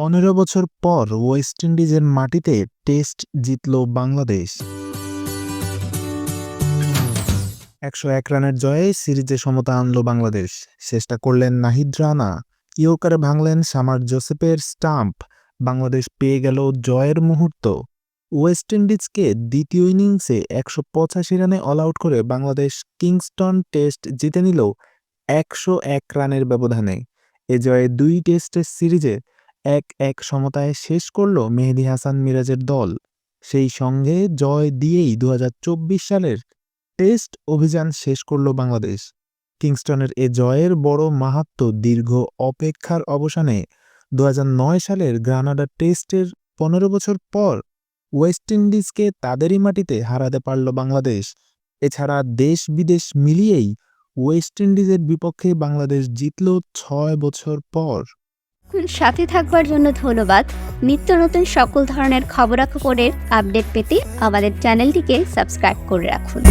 পনেরো বছর পর ওয়েস্ট ইন্ডিজের মাটিতে টেস্ট জিতল বাংলাদেশ। একশো এক রানের জয়ে সিরিজে সমতা আনল বাংলাদেশ। শেষটা করলেন নাহিদ রানা। ইয়র্কারে ভাঙলেন সামার জোসেফের স্টাম্প। বাংলাদেশ পেয়ে গেল জয়ের মুহূর্ত। ওয়েস্ট ইন্ডিজকে দ্বিতীয় ইনিংসে একশো পঁচাশি রানে অল আউট করে বাংলাদেশ কিংস্টন টেস্ট জিতে নিল একশো এক রানের ব্যবধানে। এ জয়ে দুই টেস্টের সিরিজে এক এক সমতায় শেষ করল মেহেদী হাসান মিরাজের দল। সেই সঙ্গে জয় দিয়েই দু হাজার চব্বিশ সালের টেস্ট অভিযান শেষ করল বাংলাদেশ। কিংস্টনের এ জয়ের বড় মাহাত্ম্য দীর্ঘ অপেক্ষার অবসানে দু হাজার নয় সালের গ্রানাডা টেস্টের পনেরো বছর পর ওয়েস্ট ইন্ডিজকে তাদেরই মাটিতে হারাতে পারল বাংলাদেশ। এছাড়া দেশ বিদেশ মিলিয়েই ওয়েস্ট ইন্ডিজের বিপক্ষে বাংলাদেশ জিতল ছয় বছর পর। সাথে থাকবার জন্য ধন্যবাদ। নিত্য নতুন সকল ধরনের খবরাখবরের আপডেট পেতে আমাদের চ্যানেলটিকে সাবস্ক্রাইব করে রাখুন।